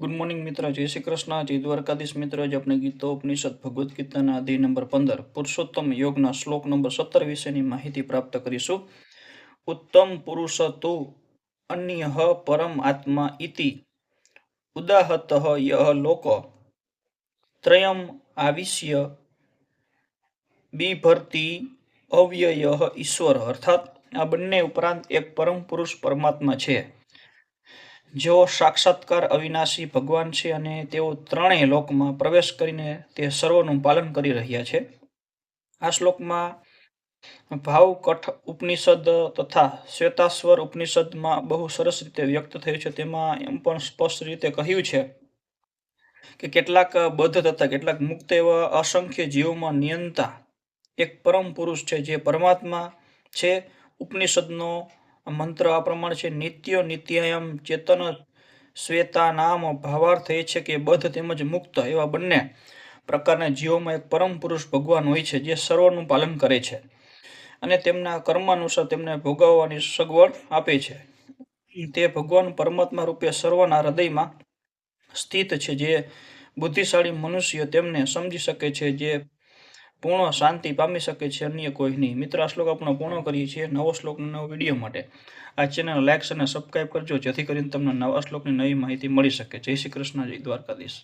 Good morning મિત્ર. જય શ્રી કૃષ્ણ. જય દ્વારકાધીશ, મિત્ર. જે આપણે ગીતો, ઉપનિષદ, ભગવદ્ ગીતાના અધ્યાય નંબર પંદર, પુરુષોત્તમ યોગના શ્લોક નંબર સત્તર વિશેની માહિતી પ્રાપ્ત કરીશું. ઉત્તમ પુરુષ તો અન્ય પરમ આત્મા ઇતિ. ઉદાહત યહ લોક. ત્રયમ આવિષ્ય. બિભર્તી અવ્યય ઈશ્વર. અર્થાત આ બંને ઉપરાંત એક પરમ પુરુષ પરમાત્મા છે. જેઓ સાક્ષાત્કાર અવિનાશી ભગવાન છે અને તેઓ ત્રણેય લોકમાં પ્રવેશ કરીને તે સર્વનું પાલન કરી રહ્યા છે. આ શ્લોકમાં ભાવકઠ ઉપનિષદ તથા શ્વેતાશ્વર ઉપનિષદમાં બહુ સરસ રીતે વ્યક્ત થયું છે. તેમાં એમ પણ સ્પષ્ટ રીતે કહ્યું છે કે કેટલાક બદ્ધ તથા કેટલાક મુક્ત એવા અસંખ્ય જીવોમાં નિયંતા એક પરમ પુરુષ છે જે પરમાત્મા છે. ઉપનિષદનો મંત્ર આ પ્રમાણે છે, નિત્ય નિત્યયમ ચેતન શ્વેતા નામ ભાવાર્થ એ છે કે બધ તેમજ મુક્ત એવા બંને પ્રકારના જીવોમાં એક પરમ પુરુષ ભગવાન હોય છે, જે સર્વનું પાલન કરે છે અને તેમના કર્માનુસાર તેમને ભોગવવાની સગવડ આપે છે. તે ભગવાન પરમાત્મા રૂપે સર્વના હૃદયમાં સ્થિત છે, જે બુદ્ધિશાળી મનુષ્ય તેમને સમજી શકે છે, જે પૂર્ણ શાંતિ પામી શકે છે અન્ય કોઈ નહીં. મિત્ર, આ શ્લોક આપણે પૂર્ણ કરીએ છીએ નવો શ્લોકનો નવો વીડિયો માટે. આ ચેનલ લાઇક અને સબસ્ક્રાઈબ કરજો, જેથી કરીને તમને નવા શ્લોકની નવી માહિતી મળી શકે. જય શ્રી કૃષ્ણ, જય દ્વારકાધીશ.